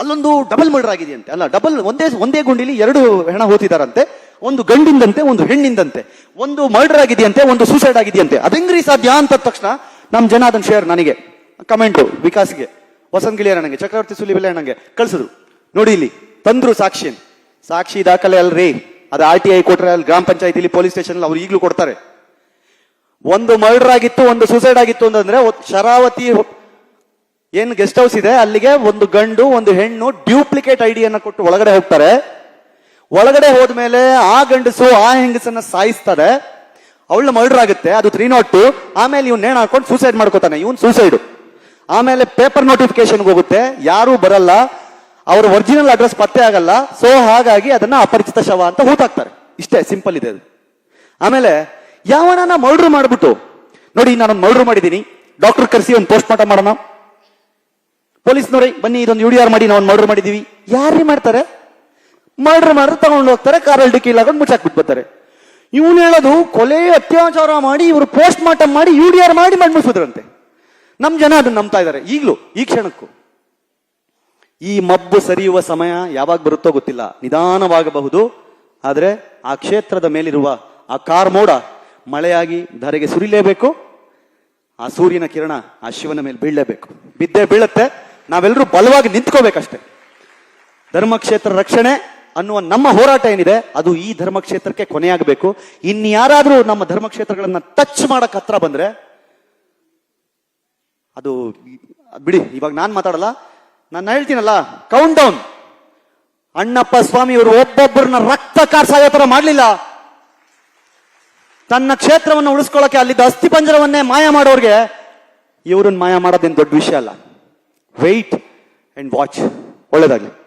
ಅಲ್ಲೊಂದು ಡಬಲ್ ಮರ್ಡರ್ ಆಗಿದೆಯಂತೆ. ಅಲ್ಲ ಡಬಲ್ ಒಂದೇ ಒಂದೇ ಗುಂಡಿಲಿ ಎರಡು ಹೆಣ ಹೋತಿದಾರಂತೆ, ಒಂದು ಗಂಡಿಂದಂತೆ, ಒಂದು ಹೆಣ್ಣಿಂದಂತೆ. ಒಂದು ಮರ್ಡರ್ ಆಗಿದೆಯಂತೆ, ಒಂದು ಸೂಸೈಡ್ ಆಗಿದೆಯಂತೆ. ಅದೆಂಗ್ರಿ ಸಾಧ್ಯ ಅಂತ ತಕ್ಷಣ ನಮ್ಮ ಜನ ಅದನ್ನ ಶೇರ್ ನನಗೆ ಕಮೆಂಟು ವಿಕಾಸ್ಗೆ. ವಸಂತ ಗಿಳಿಯರ್ ನನಗೆ, ಚಕ್ರವರ್ತಿ ಸುಲಿಬೆಲೆ ನನಗೆ ಕಳ್ಸಿದ್ರು. ನೋಡಿ ಇಲ್ಲಿ, ತಂದ್ರು ಸಾಕ್ಷಿ ಸಾಕ್ಷಿ ದಾಖಲೆ ಅಲ್ರಿ. ಅದು ಆರ್ ಟಿ ಐ ಕೊಟ್ರೆ ಅಲ್ಲಿ ಗ್ರಾಮ ಪಂಚಾಯತಿಲಿ ಪೊಲೀಸ್ ಸ್ಟೇಷನ್ ಅವ್ರು ಈಗಲೂ ಕೊಡ್ತಾರೆ. ಒಂದು ಮರ್ಡರ್ ಆಗಿತ್ತು, ಒಂದು ಸೂಸೈಡ್ ಆಗಿತ್ತು ಅಂತಂದ್ರೆ ಶರಾವತಿ ಏನ್ ಗೆಸ್ಟ್ ಹೌಸ್ ಇದೆ? ಅಲ್ಲಿಗೆ ಒಂದು ಗಂಡು, ಒಂದು ಹೆಣ್ಣು ಡ್ಯೂಪ್ಲಿಕೇಟ್ ಐಡಿಯನ್ನು ಕೊಟ್ಟು ಒಳಗಡೆ ಹೋಗ್ತಾರೆ. ಒಳಗಡೆ ಹೋದ್ಮೇಲೆ ಆ ಗಂಡಸು ಆ ಹೆಂಗಸನ್ನ ಸಾಯಿಸ್ತಾರೆ. ಅವಳು ಮರ್ಡರ್ ಆಗುತ್ತೆ. ಅದು ತ್ರೀ ನಾಟ್ ಟು ಆಮೇಲೆ ಇವ್ನು ನೇಣು ಹಾಕೊಂಡು ಸೂಸೈಡ್ ಮಾಡ್ಕೋತಾನೆ. ಇವನ್ ಸೂಸೈಡ್ ಆಮೇಲೆ ಪೇಪರ್ ನೋಟಿಫಿಕೇಶನ್ ಹೋಗುತ್ತೆ. ಯಾರೂ ಬರಲ್ಲ. ಅವ್ರ ಒರಿಜಿನಲ್ ಅಡ್ರೆಸ್ ಪತ್ತೆ ಆಗಲ್ಲ. ಸೊ ಹಾಗಾಗಿ ಅದನ್ನ ಅಪರಿಚಿತ ಶವ ಅಂತ ಹೂತಾಕ್ತಾರೆ. ಇಷ್ಟೇ ಸಿಂಪಲ್ ಇದೆ ಅದು. ಆಮೇಲೆ ಯಾವನ ಮರ್ಡರ್ ಮಾಡ್ಬಿಟ್ಟು, ನೋಡಿ ನಾನು ಮರ್ಡರ್ ಮಾಡಿದ್ದೀನಿ. ಡಾಕ್ಟರ್ ಕರೆಸಿ ಒಂದು ಪೋಸ್ಟ್ ಮಾರ್ಟಮ್ ಮಾಡೋಣ. ಪೊಲೀಸ್ನವ್ರೆ, ಬನ್ನಿ, ಇದೊಂದು ಯು ಡಿ ಆರ್ ಮಾಡಿ ನಾವು ಮರ್ಡರ್ ಮಾಡಿದೀವಿ ಯಾರೇ ಮಾಡ್ತಾರೆ? ಮರ್ಡರ್ ಮಾಡಿದ್ರೆ ತಗೊಂಡು ಹೋಗ್ತಾರೆ ಕಾರಲ್ಲಿ ಡಿಕ್ಕಿ ಹಾಕೊಂಡು ಮುಚ್ಚಾಕ್ಬಿಟ್ಟು ಬರ್ತಾರೆ ಇವನು ಹೇಳೋದು ಕೊಲೆ ಅತ್ಯಾಚಾರ ಮಾಡಿ, ಇವರು ಪೋಸ್ಟ್ ಮಾರ್ಟಮ್ ಮಾಡಿ, ಯು ಡಿ ಆರ್ ಮಾಡಿ ಮಾಡಿ ನಮ್ಮ ನಮ್ ಜನ ಅದನ್ನ ನಂಬ್ತಾ ಇದ್ದಾರೆ. ಈಗಲೂ, ಈ ಕ್ಷಣಕ್ಕೂ. ಈ ಮಬ್ಬು ಸರಿಯುವ ಸಮಯ ಯಾವಾಗ ಬರುತ್ತೋ ಗೊತ್ತಿಲ್ಲ. ನಿಧಾನವಾಗಬಹುದು. ಆದರೆ ಆ ಕ್ಷೇತ್ರದ ಮೇಲಿರುವ ಆ ಕಾರ್ ಮೋಡ ಮಳೆಯಾಗಿ ಧರೆಗೆ ಸುರಿಲೇಬೇಕು. ಆ ಸೂರ್ಯನ ಕಿರಣ ಆ ಶಿವನ ಮೇಲೆ ಬೀಳಲೇಬೇಕು. ಬಿದ್ದೇ ಬೀಳುತ್ತೆ. ನಾವೆಲ್ಲರೂ ಬಲವಾಗಿ ನಿಂತ್ಕೋಬೇಕಷ್ಟೆ. ಧರ್ಮಕ್ಷೇತ್ರ ರಕ್ಷಣೆ ಅನ್ನುವ ನಮ್ಮ ಹೋರಾಟ ಏನಿದೆ, ಅದು ಈ ಧರ್ಮಕ್ಷೇತ್ರಕ್ಕೆ ಕೊನೆಯಾಗಬೇಕು. ಇನ್ಯಾರಾದರೂ ನಮ್ಮ ಧರ್ಮಕ್ಷೇತ್ರಗಳನ್ನ ಟಚ್ ಮಾಡಕ್ ಹತ್ರ ಬಂದ್ರೆ, ಅದು ಬಿಡಿ, ಇವಾಗ ನಾನು ಮಾತಾಡಲ್ಲ, ನಾನು ಹೇಳ್ತೀನಲ್ಲ ಕೌಂಟ್ ಡೌನ್ ಅಣ್ಣಪ್ಪ ಸ್ವಾಮಿ ಇವರು ಒಬ್ಬೊಬ್ಬರನ್ನ ರಕ್ತ ಕಾರ್ಸಾಯೋ ಥರ ಮಾಡಲಿಲ್ಲ. ತನ್ನ ಕ್ಷೇತ್ರವನ್ನು ಉಳಿಸ್ಕೊಳ್ಳೋಕೆ ಅಲ್ಲಿದ್ದ ಅಸ್ಥಿ ಪಂಜರವನ್ನೇ ಮಾಯ ಮಾಡೋರಿಗೆ, ಇವ್ರನ್ನ ಮಾಯ ಮಾಡೋದೇನು ದೊಡ್ಡ ವಿಷಯ ಅಲ್ಲ. ವೆಯ್ಟ್ ಆ್ಯಂಡ್ ವಾಚ್ ಒಳ್ಳೇದಾಗ್ಲಿ.